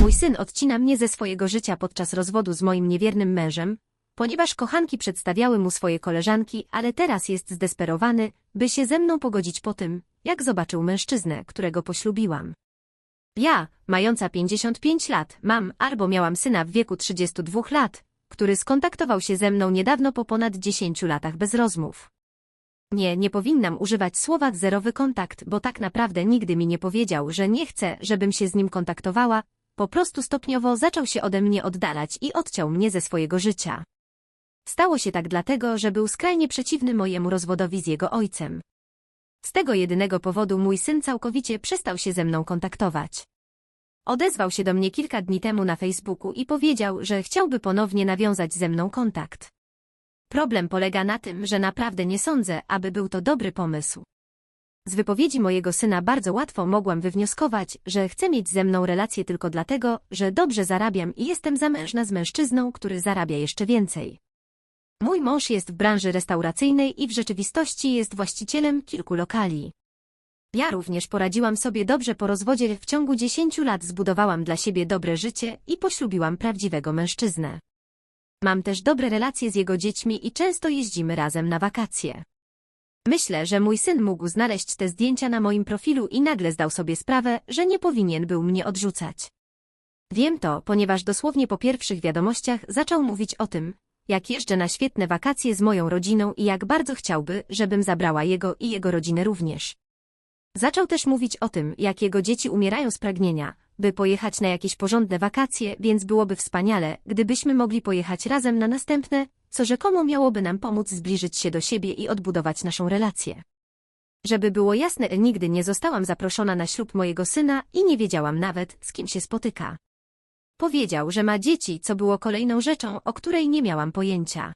Mój syn odcina mnie ze swojego życia podczas rozwodu z moim niewiernym mężem, ponieważ kochanki przedstawiały mu swoje koleżanki, ale teraz jest zdesperowany, by się ze mną pogodzić po tym, jak zobaczył mężczyznę, którego poślubiłam. Ja, mająca 55 lat, mam albo miałam syna w wieku 32 lat, który skontaktował się ze mną niedawno po ponad 10 latach bez rozmów. Nie, nie powinnam używać słowa zerowy kontakt, bo tak naprawdę nigdy mi nie powiedział, że nie chce, żebym się z nim kontaktowała, po prostu stopniowo zaczął się ode mnie oddalać i odciął mnie ze swojego życia. Stało się tak dlatego, że był skrajnie przeciwny mojemu rozwodowi z jego ojcem. Z tego jedynego powodu mój syn całkowicie przestał się ze mną kontaktować. Odezwał się do mnie kilka dni temu na Facebooku i powiedział, że chciałby ponownie nawiązać ze mną kontakt. Problem polega na tym, że naprawdę nie sądzę, aby był to dobry pomysł. Z wypowiedzi mojego syna bardzo łatwo mogłam wywnioskować, że chce mieć ze mną relację tylko dlatego, że dobrze zarabiam i jestem zamężna z mężczyzną, który zarabia jeszcze więcej. Mój mąż jest w branży restauracyjnej i w rzeczywistości jest właścicielem kilku lokali. Ja również poradziłam sobie dobrze po rozwodzie, w ciągu 10 lat zbudowałam dla siebie dobre życie i poślubiłam prawdziwego mężczyznę. Mam też dobre relacje z jego dziećmi i często jeździmy razem na wakacje. Myślę, że mój syn mógł znaleźć te zdjęcia na moim profilu i nagle zdał sobie sprawę, że nie powinien był mnie odrzucać. Wiem to, ponieważ dosłownie po pierwszych wiadomościach zaczął mówić o tym, jak jeżdżę na świetne wakacje z moją rodziną i jak bardzo chciałby, żebym zabrała jego i jego rodzinę również. Zaczął też mówić o tym, jak jego dzieci umierają z pragnienia, by pojechać na jakieś porządne wakacje, więc byłoby wspaniale, gdybyśmy mogli pojechać razem na następne, co rzekomo miałoby nam pomóc zbliżyć się do siebie i odbudować naszą relację. Żeby było jasne, nigdy nie zostałam zaproszona na ślub mojego syna i nie wiedziałam nawet, z kim się spotyka. Powiedział, że ma dzieci, co było kolejną rzeczą, o której nie miałam pojęcia.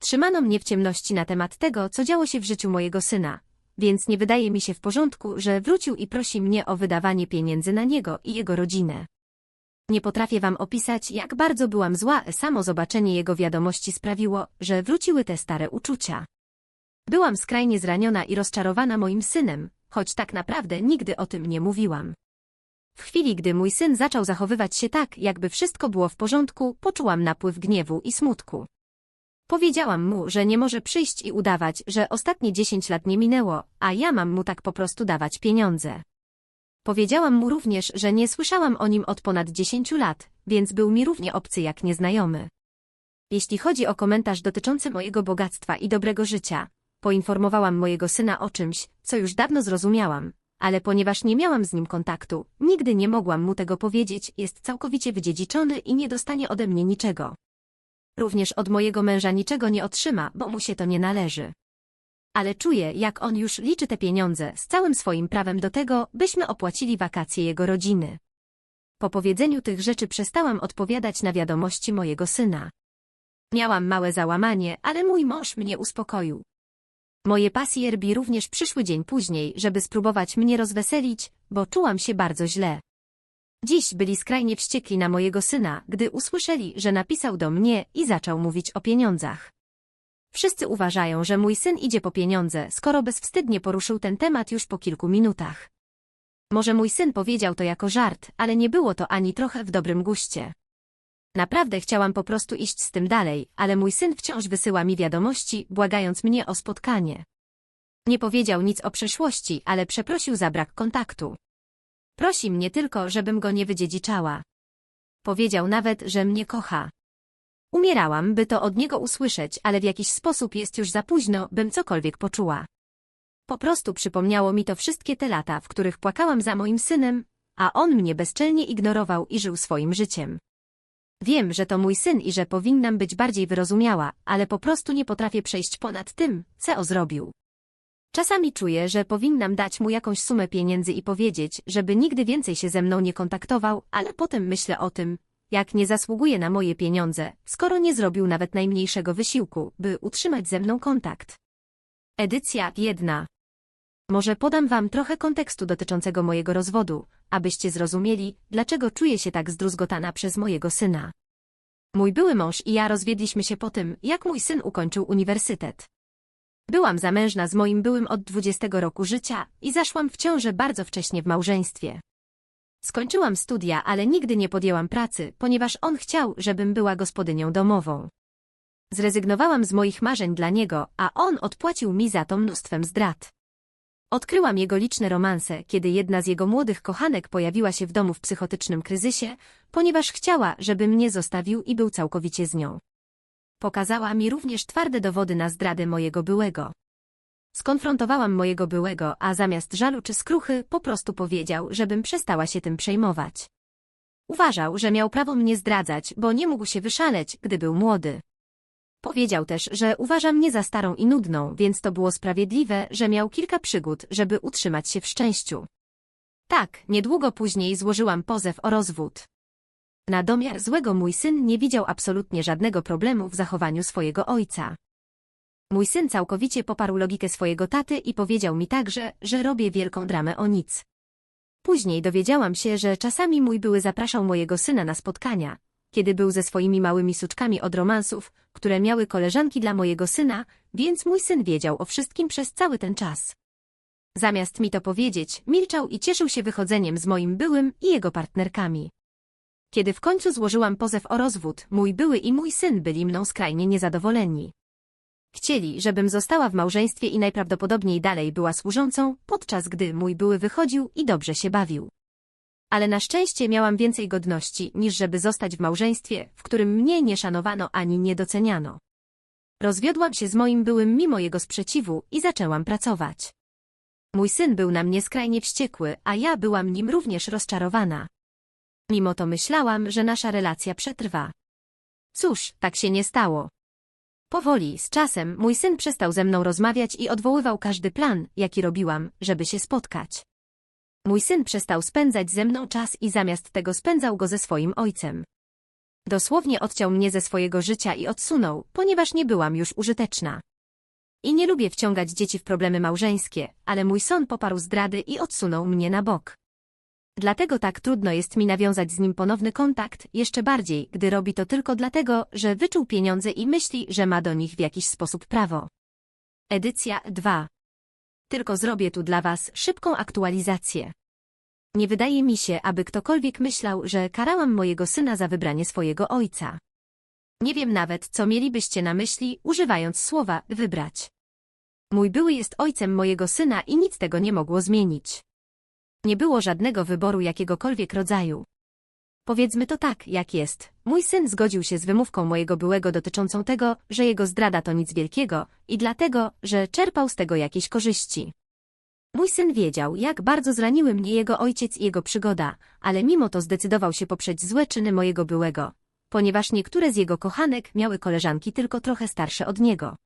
Trzymano mnie w ciemności na temat tego, co działo się w życiu mojego syna, więc nie wydaje mi się w porządku, że wrócił i prosi mnie o wydawanie pieniędzy na niego i jego rodzinę. Nie potrafię wam opisać, jak bardzo byłam zła, samo zobaczenie jego wiadomości sprawiło, że wróciły te stare uczucia. Byłam skrajnie zraniona i rozczarowana moim synem, choć tak naprawdę nigdy o tym nie mówiłam. W chwili, gdy mój syn zaczął zachowywać się tak, jakby wszystko było w porządku, poczułam napływ gniewu i smutku. Powiedziałam mu, że nie może przyjść i udawać, że ostatnie dziesięć lat nie minęło, a ja mam mu tak po prostu dawać pieniądze. Powiedziałam mu również, że nie słyszałam o nim od ponad dziesięciu lat, więc był mi równie obcy jak nieznajomy. Jeśli chodzi o komentarz dotyczący mojego bogactwa i dobrego życia, poinformowałam mojego syna o czymś, co już dawno zrozumiałam, ale ponieważ nie miałam z nim kontaktu, nigdy nie mogłam mu tego powiedzieć, jest całkowicie wydziedziczony i nie dostanie ode mnie niczego. Również od mojego męża niczego nie otrzyma, bo mu się to nie należy. Ale czuję, jak on już liczy te pieniądze z całym swoim prawem do tego, byśmy opłacili wakacje jego rodziny. Po powiedzeniu tych rzeczy przestałam odpowiadać na wiadomości mojego syna. Miałam małe załamanie, ale mój mąż mnie uspokoił. Moje pasjerbi również przyszły dzień później, żeby spróbować mnie rozweselić, bo czułam się bardzo źle. Dziś byli skrajnie wściekli na mojego syna, gdy usłyszeli, że napisał do mnie i zaczął mówić o pieniądzach. Wszyscy uważają, że mój syn idzie po pieniądze, skoro bezwstydnie poruszył ten temat już po kilku minutach. Może mój syn powiedział to jako żart, ale nie było to ani trochę w dobrym guście. Naprawdę chciałam po prostu iść z tym dalej, ale mój syn wciąż wysyła mi wiadomości, błagając mnie o spotkanie. Nie powiedział nic o przeszłości, ale przeprosił za brak kontaktu. Prosi mnie tylko, żebym go nie wydziedziczała. Powiedział nawet, że mnie kocha. Umierałam, by to od niego usłyszeć, ale w jakiś sposób jest już za późno, bym cokolwiek poczuła. Po prostu przypomniało mi to wszystkie te lata, w których płakałam za moim synem, a on mnie bezczelnie ignorował i żył swoim życiem. Wiem, że to mój syn i że powinnam być bardziej wyrozumiała, ale po prostu nie potrafię przejść ponad tym, co zrobił. Czasami czuję, że powinnam dać mu jakąś sumę pieniędzy i powiedzieć, żeby nigdy więcej się ze mną nie kontaktował, ale potem myślę o tym, jak nie zasługuje na moje pieniądze, skoro nie zrobił nawet najmniejszego wysiłku, by utrzymać ze mną kontakt. Edycja 1. Może podam wam trochę kontekstu dotyczącego mojego rozwodu, abyście zrozumieli, dlaczego czuję się tak zdruzgotana przez mojego syna. Mój były mąż i ja rozwiedliśmy się po tym, jak mój syn ukończył uniwersytet. Byłam zamężna z moim byłym od 20 roku życia i zaszłam w ciążę bardzo wcześnie w małżeństwie. Skończyłam studia, ale nigdy nie podjęłam pracy, ponieważ on chciał, żebym była gospodynią domową. Zrezygnowałam z moich marzeń dla niego, a on odpłacił mi za to mnóstwem zdrad. Odkryłam jego liczne romanse, kiedy jedna z jego młodych kochanek pojawiła się w domu w psychotycznym kryzysie, ponieważ chciała, żeby mnie zostawił i był całkowicie z nią. Pokazała mi również twarde dowody na zdradę mojego byłego. Skonfrontowałam mojego byłego, a zamiast żalu czy skruchy po prostu powiedział, żebym przestała się tym przejmować. Uważał, że miał prawo mnie zdradzać, bo nie mógł się wyszaleć, gdy był młody. Powiedział też, że uważa mnie za starą i nudną, więc to było sprawiedliwe, że miał kilka przygód, żeby utrzymać się w szczęściu. Tak, niedługo później złożyłam pozew o rozwód. Na domiar złego mój syn nie widział absolutnie żadnego problemu w zachowaniu swojego ojca. Mój syn całkowicie poparł logikę swojego taty i powiedział mi także, że robię wielką dramę o nic. Później dowiedziałam się, że czasami mój były zapraszał mojego syna na spotkania, kiedy był ze swoimi małymi suczkami od romansów, które miały koleżanki dla mojego syna, więc mój syn wiedział o wszystkim przez cały ten czas. Zamiast mi to powiedzieć, milczał i cieszył się wychodzeniem z moim byłym i jego partnerkami. Kiedy w końcu złożyłam pozew o rozwód, mój były i mój syn byli mną skrajnie niezadowoleni. Chcieli, żebym została w małżeństwie i najprawdopodobniej dalej była służącą, podczas gdy mój były wychodził i dobrze się bawił. Ale na szczęście miałam więcej godności, niż żeby zostać w małżeństwie, w którym mnie nie szanowano ani nie doceniano. Rozwiodłam się z moim byłym mimo jego sprzeciwu i zaczęłam pracować. Mój syn był na mnie skrajnie wściekły, a ja byłam nim również rozczarowana. Mimo to myślałam, że nasza relacja przetrwa. Cóż, tak się nie stało. Powoli, z czasem, mój syn przestał ze mną rozmawiać i odwoływał każdy plan, jaki robiłam, żeby się spotkać. Mój syn przestał spędzać ze mną czas i zamiast tego spędzał go ze swoim ojcem. Dosłownie odciął mnie ze swojego życia i odsunął, ponieważ nie byłam już użyteczna. I nie lubię wciągać dzieci w problemy małżeńskie, ale mój son poparł zdrady i odsunął mnie na bok. Dlatego tak trudno jest mi nawiązać z nim ponowny kontakt, jeszcze bardziej, gdy robi to tylko dlatego, że wyczuł pieniądze i myśli, że ma do nich w jakiś sposób prawo. Edycja 2. Tylko zrobię tu dla Was szybką aktualizację. Nie wydaje mi się, aby ktokolwiek myślał, że karałam mojego syna za wybranie swojego ojca. Nie wiem nawet, co mielibyście na myśli, używając słowa wybrać. Mój były jest ojcem mojego syna i nic tego nie mogło zmienić. Nie było żadnego wyboru jakiegokolwiek rodzaju. Powiedzmy to tak, jak jest. Mój syn zgodził się z wymówką mojego byłego dotyczącą tego, że jego zdrada to nic wielkiego i dlatego, że czerpał z tego jakieś korzyści. Mój syn wiedział, jak bardzo zraniły mnie jego ojciec i jego przygoda, ale mimo to zdecydował się poprzeć złe czyny mojego byłego, ponieważ niektóre z jego kochanek miały koleżanki tylko trochę starsze od niego.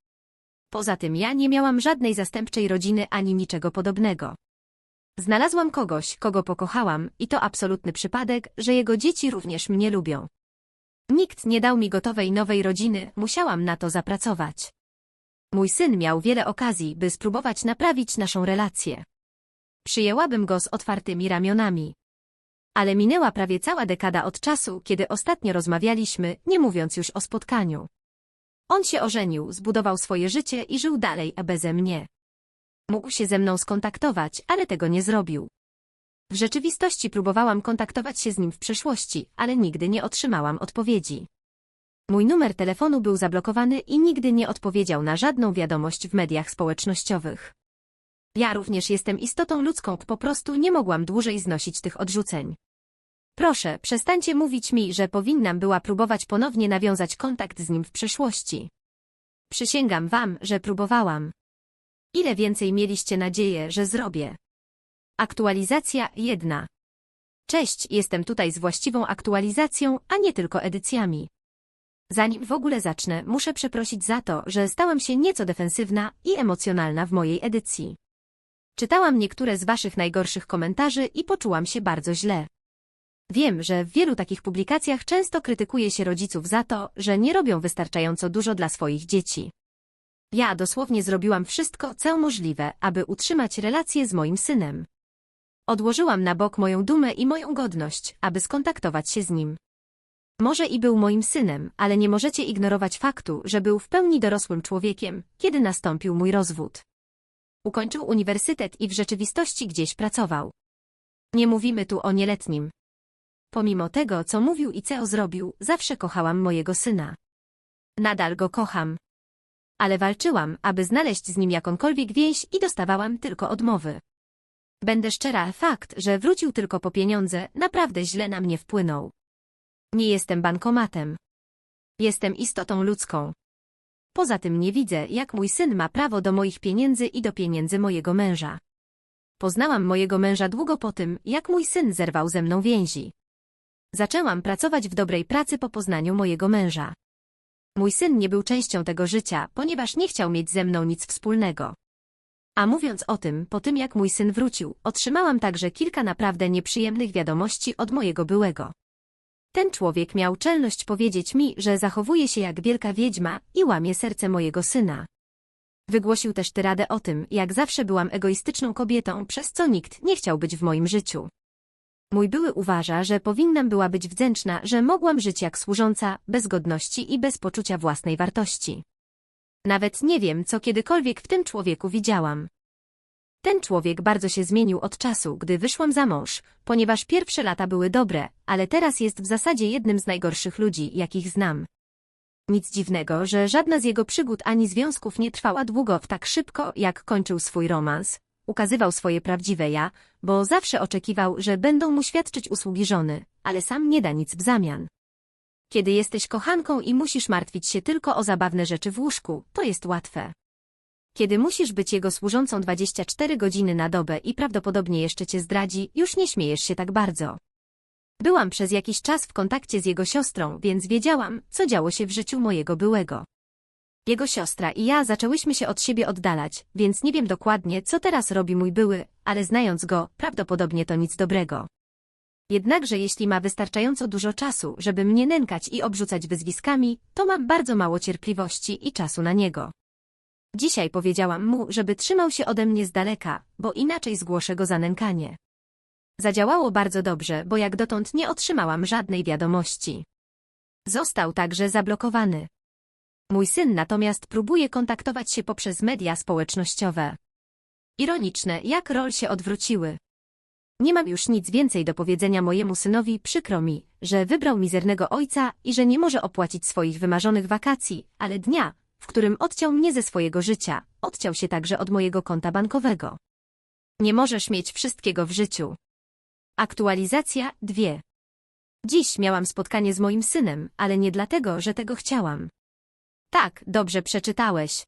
Poza tym ja nie miałam żadnej zastępczej rodziny ani niczego podobnego. Znalazłam kogoś, kogo pokochałam i to absolutny przypadek, że jego dzieci również mnie lubią. Nikt nie dał mi gotowej nowej rodziny, musiałam na to zapracować. Mój syn miał wiele okazji, by spróbować naprawić naszą relację. Przyjęłabym go z otwartymi ramionami. Ale minęła prawie cała dekada od czasu, kiedy ostatnio rozmawialiśmy, nie mówiąc już o spotkaniu. On się ożenił, zbudował swoje życie i żył dalej, a beze mnie. Mógł się ze mną skontaktować, ale tego nie zrobił. W rzeczywistości próbowałam kontaktować się z nim w przeszłości, ale nigdy nie otrzymałam odpowiedzi. Mój numer telefonu był zablokowany i nigdy nie odpowiedział na żadną wiadomość w mediach społecznościowych. Ja również jestem istotą ludzką, po prostu nie mogłam dłużej znosić tych odrzuceń. Proszę, przestańcie mówić mi, że powinnam była próbować ponownie nawiązać kontakt z nim w przeszłości. Przysięgam wam, że próbowałam. Ile więcej mieliście nadzieję, że zrobię? Aktualizacja 1. Cześć, jestem tutaj z właściwą aktualizacją, a nie tylko edycjami. Zanim w ogóle zacznę, muszę przeprosić za to, że stałam się nieco defensywna i emocjonalna w mojej edycji. Czytałam niektóre z waszych najgorszych komentarzy i poczułam się bardzo źle. Wiem, że w wielu takich publikacjach często krytykuje się rodziców za to, że nie robią wystarczająco dużo dla swoich dzieci. Ja dosłownie zrobiłam wszystko, co możliwe, aby utrzymać relacje z moim synem. Odłożyłam na bok moją dumę i moją godność, aby skontaktować się z nim. Może i był moim synem, ale nie możecie ignorować faktu, że był w pełni dorosłym człowiekiem, kiedy nastąpił mój rozwód. Ukończył uniwersytet i w rzeczywistości gdzieś pracował. Nie mówimy tu o nieletnim. Pomimo tego, co mówił i co zrobił, zawsze kochałam mojego syna. Nadal go kocham. Ale walczyłam, aby znaleźć z nim jakąkolwiek więź i dostawałam tylko odmowy. Będę szczera, fakt, że wrócił tylko po pieniądze, naprawdę źle na mnie wpłynął. Nie jestem bankomatem. Jestem istotą ludzką. Poza tym nie widzę, jak mój syn ma prawo do moich pieniędzy i do pieniędzy mojego męża. Poznałam mojego męża długo po tym, jak mój syn zerwał ze mną więzi. Zaczęłam pracować w dobrej pracy po poznaniu mojego męża. Mój syn nie był częścią tego życia, ponieważ nie chciał mieć ze mną nic wspólnego. A mówiąc o tym, po tym jak mój syn wrócił, otrzymałam także kilka naprawdę nieprzyjemnych wiadomości od mojego byłego. Ten człowiek miał czelność powiedzieć mi, że zachowuje się jak wielka wiedźma i łamie serce mojego syna. Wygłosił też tyradę o tym, jak zawsze byłam egoistyczną kobietą, przez co nikt nie chciał być w moim życiu. Mój były uważa, że powinnam była być wdzięczna, że mogłam żyć jak służąca, bez godności i bez poczucia własnej wartości. Nawet nie wiem, co kiedykolwiek w tym człowieku widziałam. Ten człowiek bardzo się zmienił od czasu, gdy wyszłam za mąż, ponieważ pierwsze lata były dobre, ale teraz jest w zasadzie jednym z najgorszych ludzi, jakich znam. Nic dziwnego, że żadna z jego przygód ani związków nie trwała długo w tak szybko, jak kończył swój romans. Ukazywał swoje prawdziwe ja, bo zawsze oczekiwał, że będą mu świadczyć usługi żony, ale sam nie da nic w zamian. Kiedy jesteś kochanką i musisz martwić się tylko o zabawne rzeczy w łóżku, to jest łatwe. Kiedy musisz być jego służącą 24 godziny na dobę i prawdopodobnie jeszcze cię zdradzi, już nie śmiejesz się tak bardzo. Byłam przez jakiś czas w kontakcie z jego siostrą, więc wiedziałam, co działo się w życiu mojego byłego. Jego siostra i ja zaczęłyśmy się od siebie oddalać, więc nie wiem dokładnie, co teraz robi mój były, ale znając go, prawdopodobnie to nic dobrego. Jednakże jeśli ma wystarczająco dużo czasu, żeby mnie nękać i obrzucać wyzwiskami, to mam bardzo mało cierpliwości i czasu na niego. Dzisiaj powiedziałam mu, żeby trzymał się ode mnie z daleka, bo inaczej zgłoszę go za nękanie. Zadziałało bardzo dobrze, bo jak dotąd nie otrzymałam żadnej wiadomości. Został także zablokowany. Mój syn natomiast próbuje kontaktować się poprzez media społecznościowe. Ironiczne, jak rol się odwróciły. Nie mam już nic więcej do powiedzenia mojemu synowi, przykro mi, że wybrał mizernego ojca i że nie może opłacić swoich wymarzonych wakacji, ale dnia, w którym odciął mnie ze swojego życia, odciął się także od mojego konta bankowego. Nie możesz mieć wszystkiego w życiu. Aktualizacja 2. Dziś miałam spotkanie z moim synem, ale nie dlatego, że tego chciałam. Tak, dobrze przeczytałeś.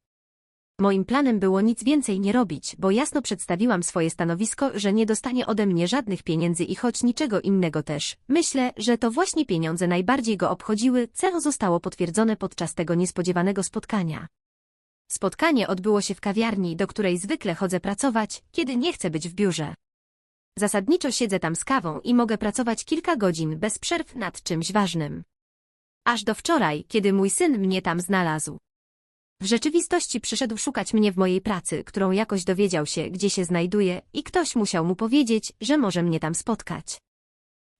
Moim planem było nic więcej nie robić, bo jasno przedstawiłam swoje stanowisko, że nie dostanie ode mnie żadnych pieniędzy i choć niczego innego też. Myślę, że to właśnie pieniądze najbardziej go obchodziły, co zostało potwierdzone podczas tego niespodziewanego spotkania. Spotkanie odbyło się w kawiarni, do której zwykle chodzę pracować, kiedy nie chcę być w biurze. Zasadniczo siedzę tam z kawą i mogę pracować kilka godzin bez przerw nad czymś ważnym. Aż do wczoraj, kiedy mój syn mnie tam znalazł. W rzeczywistości przyszedł szukać mnie w mojej pracy, którą jakoś dowiedział się, gdzie się znajduję i ktoś musiał mu powiedzieć, że może mnie tam spotkać.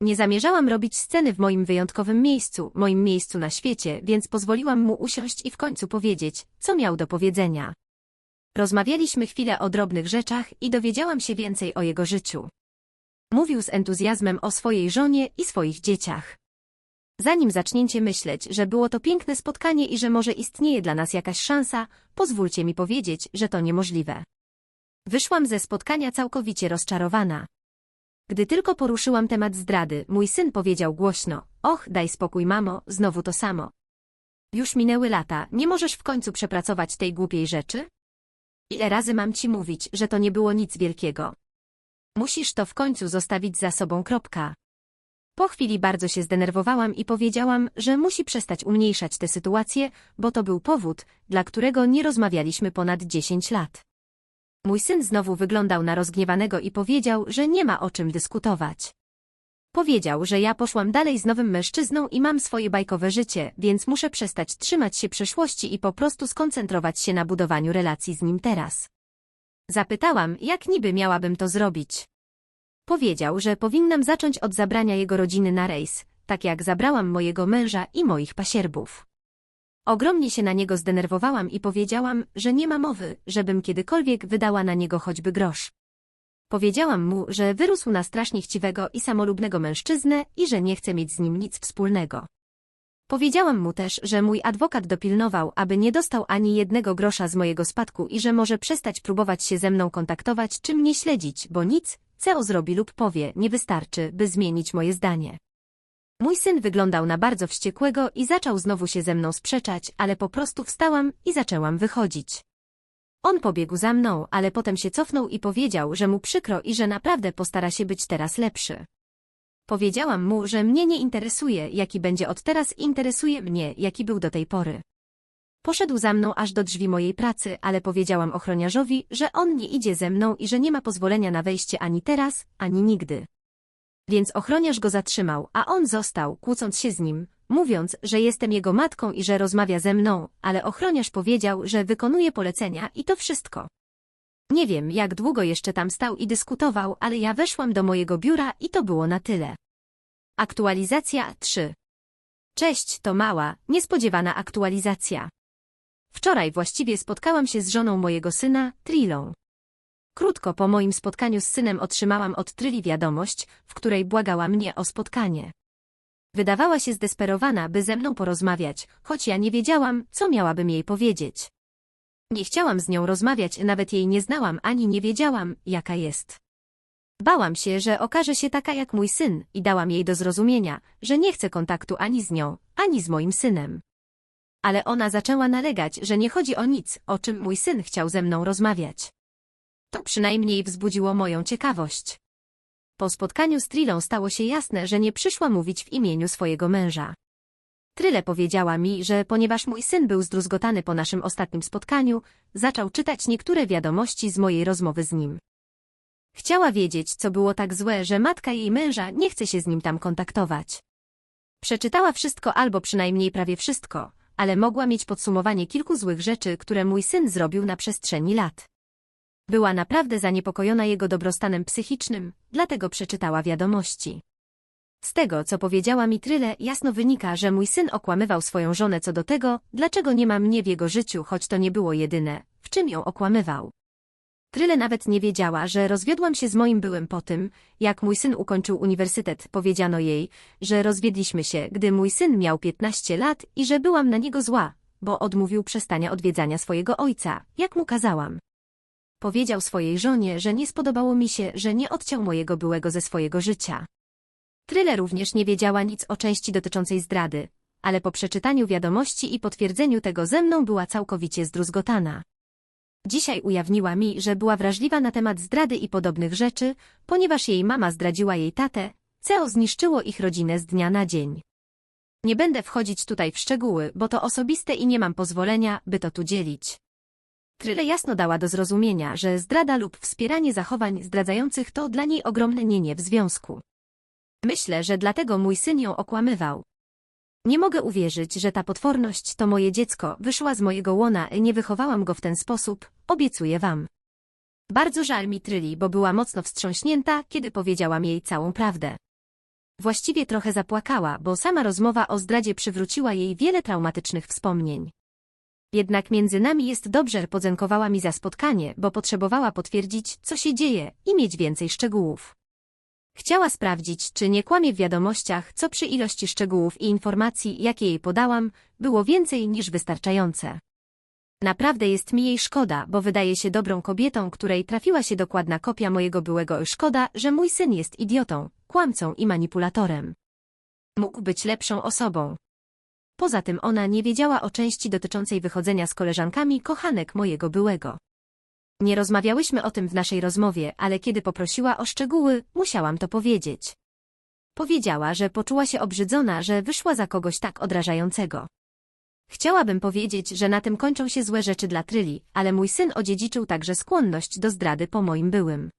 Nie zamierzałam robić sceny w moim wyjątkowym miejscu, moim miejscu na świecie, więc pozwoliłam mu usiąść i w końcu powiedzieć, co miał do powiedzenia. Rozmawialiśmy chwilę o drobnych rzeczach i dowiedziałam się więcej o jego życiu. Mówił z entuzjazmem o swojej żonie i swoich dzieciach. Zanim zaczniecie myśleć, że było to piękne spotkanie i że może istnieje dla nas jakaś szansa, pozwólcie mi powiedzieć, że to niemożliwe. Wyszłam ze spotkania całkowicie rozczarowana. Gdy tylko poruszyłam temat zdrady, mój syn powiedział głośno, och, daj spokój mamo, znowu to samo. Już minęły lata, nie możesz w końcu przepracować tej głupiej rzeczy? Ile razy mam ci mówić, że to nie było nic wielkiego? Musisz to w końcu zostawić za sobą kropka. Po chwili bardzo się zdenerwowałam i powiedziałam, że musi przestać umniejszać tę sytuację, bo to był powód, dla którego nie rozmawialiśmy ponad 10 lat. Mój syn znowu wyglądał na rozgniewanego i powiedział, że nie ma o czym dyskutować. Powiedział, że ja poszłam dalej z nowym mężczyzną i mam swoje bajkowe życie, więc muszę przestać trzymać się przeszłości i po prostu skoncentrować się na budowaniu relacji z nim teraz. Zapytałam, jak niby miałabym to zrobić. Powiedział, że powinnam zacząć od zabrania jego rodziny na rejs, tak jak zabrałam mojego męża i moich pasierbów. Ogromnie się na niego zdenerwowałam i powiedziałam, że nie ma mowy, żebym kiedykolwiek wydała na niego choćby grosz. Powiedziałam mu, że wyrósł na strasznie chciwego i samolubnego mężczyznę i że nie chce mieć z nim nic wspólnego. Powiedziałam mu też, że mój adwokat dopilnował, aby nie dostał ani jednego grosza z mojego spadku i że może przestać próbować się ze mną kontaktować czy mnie śledzić, bo nic, co zrobi lub powie, nie wystarczy, by zmienić moje zdanie. Mój syn wyglądał na bardzo wściekłego i zaczął znowu się ze mną sprzeczać, ale po prostu wstałam i zaczęłam wychodzić. On pobiegł za mną, ale potem się cofnął i powiedział, że mu przykro i że naprawdę postara się być teraz lepszy. Powiedziałam mu, że mnie nie interesuje, jaki będzie od teraz, interesuje mnie, jaki był do tej pory. Poszedł za mną aż do drzwi mojej pracy, ale powiedziałam ochroniarzowi, że on nie idzie ze mną i że nie ma pozwolenia na wejście ani teraz, ani nigdy. Więc ochroniarz go zatrzymał, a on został, kłócąc się z nim, mówiąc, że jestem jego matką i że rozmawia ze mną, ale ochroniarz powiedział, że wykonuje polecenia i to wszystko. Nie wiem, jak długo jeszcze tam stał i dyskutował, ale ja weszłam do mojego biura i to było na tyle. Aktualizacja 3. Cześć, to mała, niespodziewana aktualizacja. Wczoraj właściwie spotkałam się z żoną mojego syna, Trilą. Krótko po moim spotkaniu z synem otrzymałam od Tryli wiadomość, w której błagała mnie o spotkanie. Wydawała się zdesperowana, by ze mną porozmawiać, choć ja nie wiedziałam, co miałabym jej powiedzieć. Nie chciałam z nią rozmawiać, nawet jej nie znałam ani nie wiedziałam, jaka jest. Bałam się, że okaże się taka jak mój syn i dałam jej do zrozumienia, że nie chcę kontaktu ani z nią, ani z moim synem. Ale ona zaczęła nalegać, że nie chodzi o nic, o czym mój syn chciał ze mną rozmawiać. To przynajmniej wzbudziło moją ciekawość. Po spotkaniu z Trilą stało się jasne, że nie przyszła mówić w imieniu swojego męża. Tryle powiedziała mi, że ponieważ mój syn był zdruzgotany po naszym ostatnim spotkaniu, zaczął czytać niektóre wiadomości z mojej rozmowy z nim. Chciała wiedzieć, co było tak złe, że matka jej męża nie chce się z nim tam kontaktować. Przeczytała wszystko albo przynajmniej prawie wszystko, ale mogła mieć podsumowanie kilku złych rzeczy, które mój syn zrobił na przestrzeni lat. Była naprawdę zaniepokojona jego dobrostanem psychicznym, dlatego przeczytała wiadomości. Z tego, co powiedziała mi Tryle, jasno wynika, że mój syn okłamywał swoją żonę co do tego, dlaczego nie ma mnie w jego życiu, choć to nie było jedyne, w czym ją okłamywał. Tryle nawet nie wiedziała, że rozwiodłam się z moim byłym po tym, jak mój syn ukończył uniwersytet. Powiedziano jej, że rozwiedliśmy się, gdy mój syn miał 15 lat i że byłam na niego zła, bo odmówił przestania odwiedzania swojego ojca, jak mu kazałam. Powiedział swojej żonie, że nie spodobało mi się, że nie odciął mojego byłego ze swojego życia. Tryle również nie wiedziała nic o części dotyczącej zdrady, ale po przeczytaniu wiadomości i potwierdzeniu tego ze mną była całkowicie zdruzgotana. Dzisiaj ujawniła mi, że była wrażliwa na temat zdrady i podobnych rzeczy, ponieważ jej mama zdradziła jej tatę, co zniszczyło ich rodzinę z dnia na dzień. Nie będę wchodzić tutaj w szczegóły, bo to osobiste i nie mam pozwolenia, by to tu dzielić. Tryle jasno dała do zrozumienia, że zdrada lub wspieranie zachowań zdradzających to dla niej ogromne nienie w związku. Myślę, że dlatego mój syn ją okłamywał. Nie mogę uwierzyć, że ta potworność to moje dziecko wyszła z mojego łona i nie wychowałam go w ten sposób, obiecuję wam. Bardzo żal mi Tryli, bo była mocno wstrząśnięta, kiedy powiedziałam jej całą prawdę. Właściwie trochę zapłakała, bo sama rozmowa o zdradzie przywróciła jej wiele traumatycznych wspomnień. Jednak między nami jest dobrze, podziękowała mi za spotkanie, bo potrzebowała potwierdzić, co się dzieje i mieć więcej szczegółów. Chciała sprawdzić, czy nie kłamie w wiadomościach, co przy ilości szczegółów i informacji, jakie jej podałam, było więcej niż wystarczające. Naprawdę jest mi jej szkoda, bo wydaje się dobrą kobietą, której trafiła się dokładna kopia mojego byłego. Szkoda, że mój syn jest idiotą, kłamcą i manipulatorem. Mógł być lepszą osobą. Poza tym ona nie wiedziała o części dotyczącej wychodzenia z koleżankami kochanek mojego byłego. Nie rozmawiałyśmy o tym w naszej rozmowie, ale kiedy poprosiła o szczegóły, musiałam to powiedzieć. Powiedziała, że poczuła się obrzydzona, że wyszła za kogoś tak odrażającego. Chciałabym powiedzieć, że na tym kończą się złe rzeczy dla Tryli, ale mój syn odziedziczył także skłonność do zdrady po moim byłym.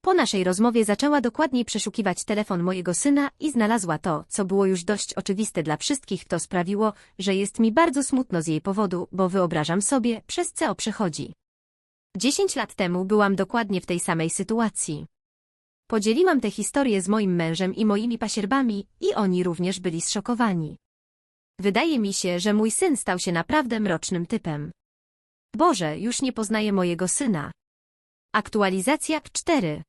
Po naszej rozmowie zaczęła dokładniej przeszukiwać telefon mojego syna i znalazła to, co było już dość oczywiste dla wszystkich, to sprawiło, że jest mi bardzo smutno z jej powodu, bo wyobrażam sobie, przez co przechodzi. Dziesięć lat temu byłam dokładnie w tej samej sytuacji. Podzieliłam tę historię z moim mężem i moimi pasierbami i oni również byli zszokowani. Wydaje mi się, że mój syn stał się naprawdę mrocznym typem. Boże, już nie poznaję mojego syna. Aktualizacja 4.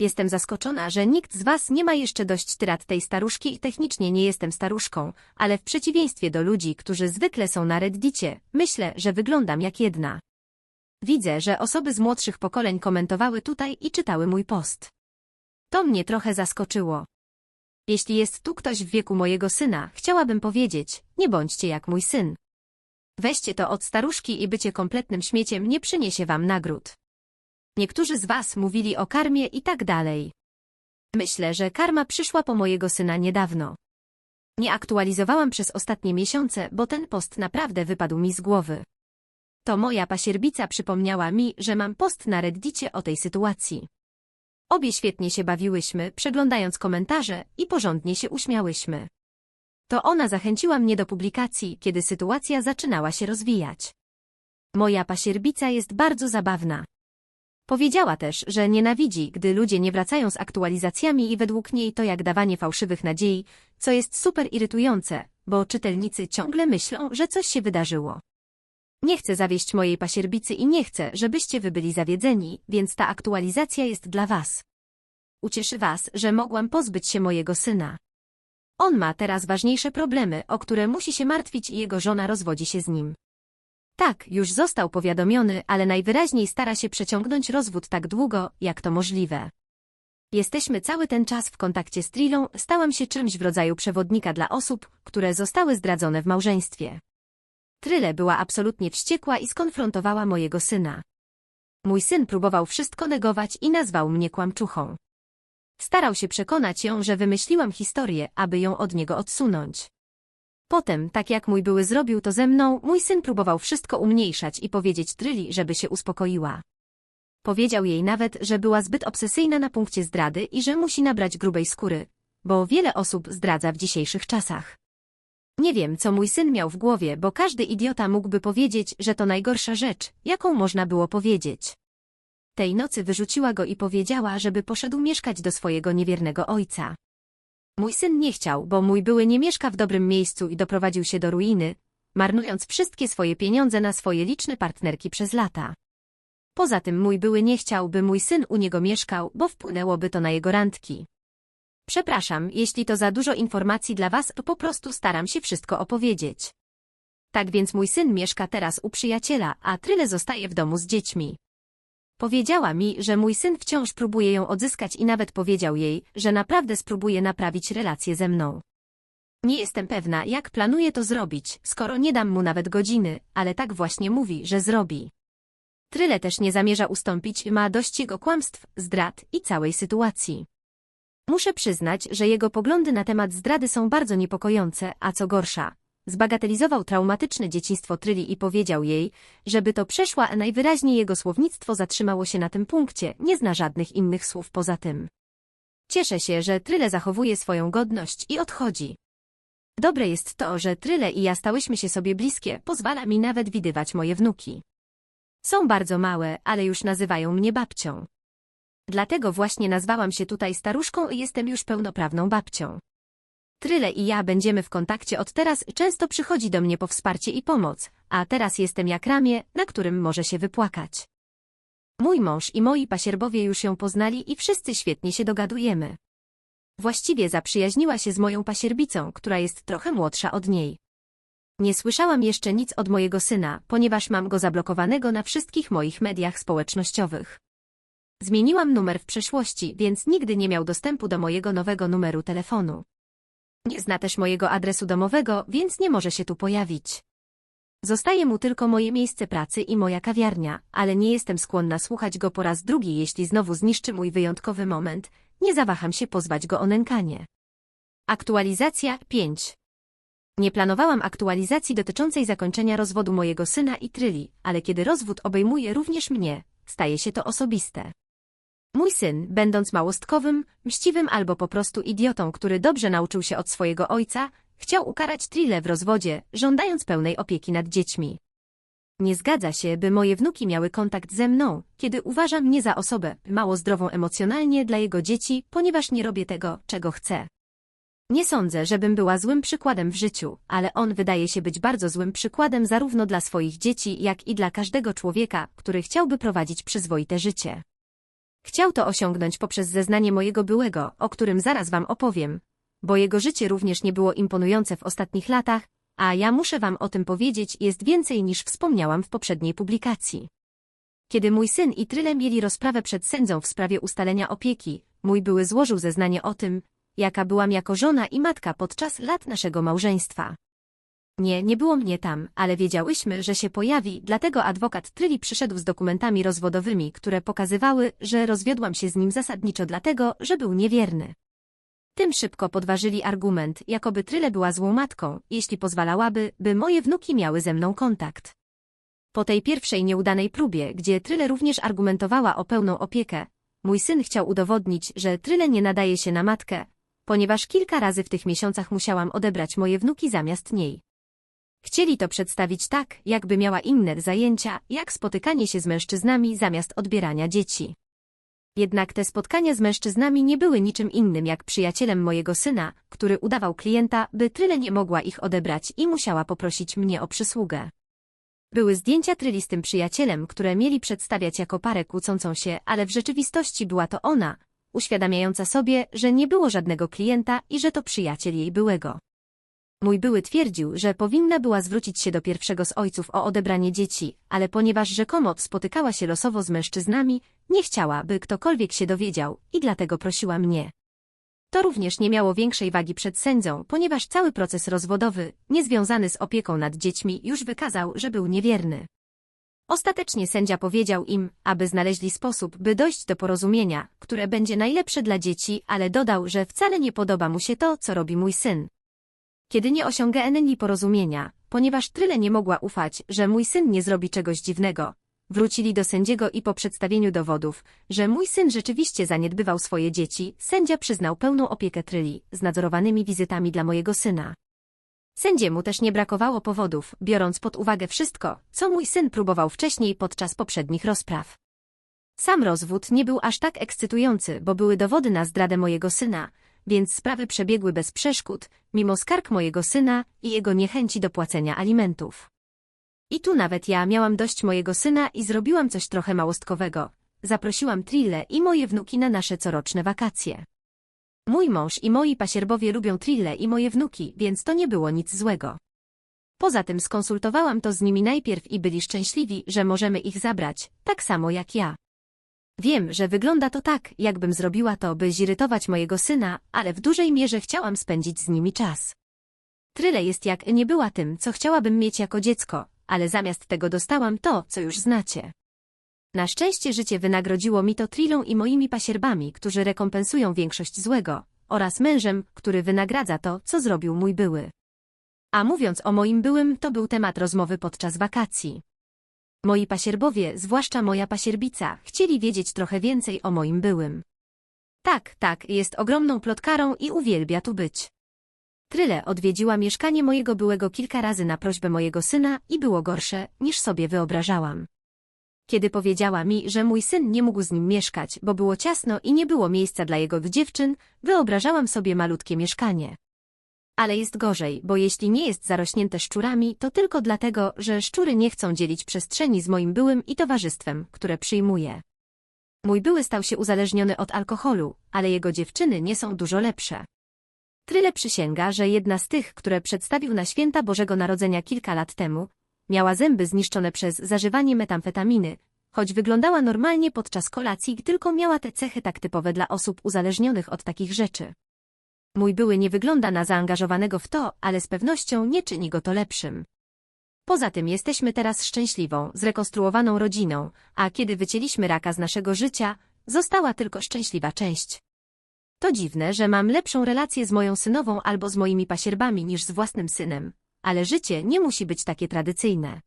Jestem zaskoczona, że nikt z was nie ma jeszcze dość tyrat tej staruszki i technicznie nie jestem staruszką, ale w przeciwieństwie do ludzi, którzy zwykle są na reddicie, myślę, że wyglądam jak jedna. Widzę, że osoby z młodszych pokoleń komentowały tutaj i czytały mój post. To mnie trochę zaskoczyło. Jeśli jest tu ktoś w wieku mojego syna, chciałabym powiedzieć, nie bądźcie jak mój syn. Weźcie to od staruszki i bycie kompletnym śmieciem nie przyniesie wam nagród. Niektórzy z was mówili o karmie i tak dalej. Myślę, że karma przyszła po mojego syna niedawno. Nie aktualizowałam przez ostatnie miesiące, bo ten post naprawdę wypadł mi z głowy. To moja pasierbica przypomniała mi, że mam post na reddicie o tej sytuacji. Obie świetnie się bawiłyśmy, przeglądając komentarze i porządnie się uśmiałyśmy. To ona zachęciła mnie do publikacji, kiedy sytuacja zaczynała się rozwijać. Moja pasierbica jest bardzo zabawna. Powiedziała też, że nienawidzi, gdy ludzie nie wracają z aktualizacjami i według niej to jak dawanie fałszywych nadziei, co jest super irytujące, bo czytelnicy ciągle myślą, że coś się wydarzyło. Nie chcę zawieść mojej pasierbicy i nie chcę, żebyście wy byli zawiedzeni, więc ta aktualizacja jest dla was. Ucieszy was, że mogłam pozbyć się mojego syna. On ma teraz ważniejsze problemy, o które musi się martwić i jego żona rozwodzi się z nim. Tak, już został powiadomiony, ale najwyraźniej stara się przeciągnąć rozwód tak długo, jak to możliwe. Jesteśmy cały ten czas w kontakcie z Trilą, stałam się czymś w rodzaju przewodnika dla osób, które zostały zdradzone w małżeństwie. Tryle była absolutnie wściekła i skonfrontowała mojego syna. Mój syn próbował wszystko negować i nazwał mnie kłamczuchą. Starał się przekonać ją, że wymyśliłam historię, aby ją od niego odsunąć. Potem, tak jak mój były zrobił to ze mną, mój syn próbował wszystko umniejszać i powiedzieć Tryli, żeby się uspokoiła. Powiedział jej nawet, że była zbyt obsesyjna na punkcie zdrady i że musi nabrać grubej skóry, bo wiele osób zdradza w dzisiejszych czasach. Nie wiem, co mój syn miał w głowie, bo każdy idiota mógłby powiedzieć, że to najgorsza rzecz, jaką można było powiedzieć. Tej nocy wyrzuciła go i powiedziała, żeby poszedł mieszkać do swojego niewiernego ojca. Mój syn nie chciał, bo mój były nie mieszka w dobrym miejscu i doprowadził się do ruiny, marnując wszystkie swoje pieniądze na swoje liczne partnerki przez lata. Poza tym mój były nie chciał, by mój syn u niego mieszkał, bo wpłynęłoby to na jego randki. Przepraszam, jeśli to za dużo informacji dla was, po prostu staram się wszystko opowiedzieć. Tak więc mój syn mieszka teraz u przyjaciela, a Tryle zostaje w domu z dziećmi. Powiedziała mi, że mój syn wciąż próbuje ją odzyskać i nawet powiedział jej, że naprawdę spróbuje naprawić relacje ze mną. Nie jestem pewna, jak planuje to zrobić, skoro nie dam mu nawet godziny, ale tak właśnie mówi, że zrobi. Tryle też nie zamierza ustąpić, ma dość jego kłamstw, zdrad i całej sytuacji. Muszę przyznać, że jego poglądy na temat zdrady są bardzo niepokojące, a co gorsza, Zbagatelizował traumatyczne dzieciństwo Tryli i powiedział jej, żeby to przeszła, a najwyraźniej jego słownictwo zatrzymało się na tym punkcie, nie zna żadnych innych słów poza tym. Cieszę się, że Tryle zachowuje swoją godność i odchodzi. Dobre jest to, że Tryle i ja stałyśmy się sobie bliskie, pozwala mi nawet widywać moje wnuki. Są bardzo małe, ale już nazywają mnie babcią. Dlatego właśnie nazwałam się tutaj staruszką i jestem już pełnoprawną babcią. Tryle i ja będziemy w kontakcie od teraz, często przychodzi do mnie po wsparcie i pomoc, a teraz jestem jak ramię, na którym może się wypłakać. Mój mąż i moi pasierbowie już ją poznali i wszyscy świetnie się dogadujemy. Właściwie zaprzyjaźniła się z moją pasierbicą, która jest trochę młodsza od niej. Nie słyszałam jeszcze nic od mojego syna, ponieważ mam go zablokowanego na wszystkich moich mediach społecznościowych. Zmieniłam numer w przeszłości, więc nigdy nie miał dostępu do mojego nowego numeru telefonu. Nie zna też mojego adresu domowego, więc nie może się tu pojawić. Zostaje mu tylko moje miejsce pracy i moja kawiarnia, ale nie jestem skłonna słuchać go po raz drugi, jeśli znowu zniszczy mój wyjątkowy moment. Nie zawaham się pozwać go o nękanie. Aktualizacja 5 Nie planowałam aktualizacji dotyczącej zakończenia rozwodu mojego syna i Tryli, ale kiedy rozwód obejmuje również mnie, staje się to osobiste. Mój syn, będąc małostkowym, mściwym albo po prostu idiotą, który dobrze nauczył się od swojego ojca, chciał ukarać Trille w rozwodzie, żądając pełnej opieki nad dziećmi. Nie zgadza się, by moje wnuki miały kontakt ze mną, kiedy uważam mnie za osobę mało zdrową emocjonalnie dla jego dzieci, ponieważ nie robię tego, czego chcę. Nie sądzę, żebym była złym przykładem w życiu, ale on wydaje się być bardzo złym przykładem zarówno dla swoich dzieci, jak i dla każdego człowieka, który chciałby prowadzić przyzwoite życie. Chciał to osiągnąć poprzez zeznanie mojego byłego, o którym zaraz wam opowiem, bo jego życie również nie było imponujące w ostatnich latach, a ja muszę wam o tym powiedzieć, jest więcej niż wspomniałam w poprzedniej publikacji. Kiedy mój syn i Tryle mieli rozprawę przed sędzią w sprawie ustalenia opieki, mój były złożył zeznanie o tym, jaka byłam jako żona i matka podczas lat naszego małżeństwa. Nie, nie było mnie tam, ale wiedziałyśmy, że się pojawi, dlatego adwokat Tryli przyszedł z dokumentami rozwodowymi, które pokazywały, że rozwiodłam się z nim zasadniczo dlatego, że był niewierny. Tym szybko podważyli argument, jakoby Tryle była złą matką, jeśli pozwalałaby, by moje wnuki miały ze mną kontakt. Po tej pierwszej nieudanej próbie, gdzie Tryle również argumentowała o pełną opiekę, mój syn chciał udowodnić, że Tryle nie nadaje się na matkę, ponieważ kilka razy w tych miesiącach musiałam odebrać moje wnuki zamiast niej. Chcieli to przedstawić tak, jakby miała inne zajęcia, jak spotykanie się z mężczyznami zamiast odbierania dzieci. Jednak te spotkania z mężczyznami nie były niczym innym jak przyjacielem mojego syna, który udawał klienta, by Tryle nie mogła ich odebrać i musiała poprosić mnie o przysługę. Były zdjęcia Tryli z tym przyjacielem, które mieli przedstawiać jako parę kłócącą się, ale w rzeczywistości była to ona, uświadamiająca sobie, że nie było żadnego klienta i że to przyjaciel jej byłego. Mój były twierdził, że powinna była zwrócić się do pierwszego z ojców o odebranie dzieci, ale ponieważ rzekomo spotykała się losowo z mężczyznami, nie chciała, by ktokolwiek się dowiedział i dlatego prosiła mnie. To również nie miało większej wagi przed sędzią, ponieważ cały proces rozwodowy, niezwiązany z opieką nad dziećmi, już wykazał, że był niewierny. Ostatecznie sędzia powiedział im, aby znaleźli sposób, by dojść do porozumienia, które będzie najlepsze dla dzieci, ale dodał, że wcale nie podoba mu się to, co robi mój syn. Kiedy nie osiągnęli porozumienia, ponieważ Tryle nie mogła ufać, że mój syn nie zrobi czegoś dziwnego, wrócili do sędziego i po przedstawieniu dowodów, że mój syn rzeczywiście zaniedbywał swoje dzieci, sędzia przyznał pełną opiekę Tryli z nadzorowanymi wizytami dla mojego syna. Sędziemu też nie brakowało powodów, biorąc pod uwagę wszystko, co mój syn próbował wcześniej podczas poprzednich rozpraw. Sam rozwód nie był aż tak ekscytujący, bo były dowody na zdradę mojego syna, więc sprawy przebiegły bez przeszkód, mimo skarg mojego syna i jego niechęci do płacenia alimentów. I tu nawet ja miałam dość mojego syna i zrobiłam coś trochę małostkowego. Zaprosiłam Trille i moje wnuki na nasze coroczne wakacje. Mój mąż i moi pasierbowie lubią Trille i moje wnuki, więc to nie było nic złego. Poza tym skonsultowałam to z nimi najpierw i byli szczęśliwi, że możemy ich zabrać, tak samo jak ja. Wiem, że wygląda to tak, jakbym zrobiła to, by zirytować mojego syna, ale w dużej mierze chciałam spędzić z nimi czas. Tryle jest jak nie była tym, co chciałabym mieć jako dziecko, ale zamiast tego dostałam to, co już znacie. Na szczęście życie wynagrodziło mi to Trilą i moimi pasierbami, którzy rekompensują większość złego, oraz mężem, który wynagradza to, co zrobił mój były. A mówiąc o moim byłym, to był temat rozmowy podczas wakacji. Moi pasierbowie, zwłaszcza moja pasierbica, chcieli wiedzieć trochę więcej o moim byłym. Tak, tak, jest ogromną plotkarą i uwielbia tu być. Tryle odwiedziła mieszkanie mojego byłego kilka razy na prośbę mojego syna i było gorsze, niż sobie wyobrażałam. Kiedy powiedziała mi, że mój syn nie mógł z nim mieszkać, bo było ciasno i nie było miejsca dla jego dziewczyn, wyobrażałam sobie malutkie mieszkanie. Ale jest gorzej, bo jeśli nie jest zarośnięte szczurami, to tylko dlatego, że szczury nie chcą dzielić przestrzeni z moim byłym i towarzystwem, które przyjmuję. Mój były stał się uzależniony od alkoholu, ale jego dziewczyny nie są dużo lepsze. Tryle przysięga, że jedna z tych, które przedstawił na święta Bożego Narodzenia kilka lat temu, miała zęby zniszczone przez zażywanie metamfetaminy, choć wyglądała normalnie podczas kolacji, tylko miała te cechy tak typowe dla osób uzależnionych od takich rzeczy. Mój były nie wygląda na zaangażowanego w to, ale z pewnością nie czyni go to lepszym. Poza tym jesteśmy teraz szczęśliwą, zrekonstruowaną rodziną, a kiedy wycięliśmy raka z naszego życia, została tylko szczęśliwa część. To dziwne, że mam lepszą relację z moją synową albo z moimi pasierbami niż z własnym synem, ale życie nie musi być takie tradycyjne.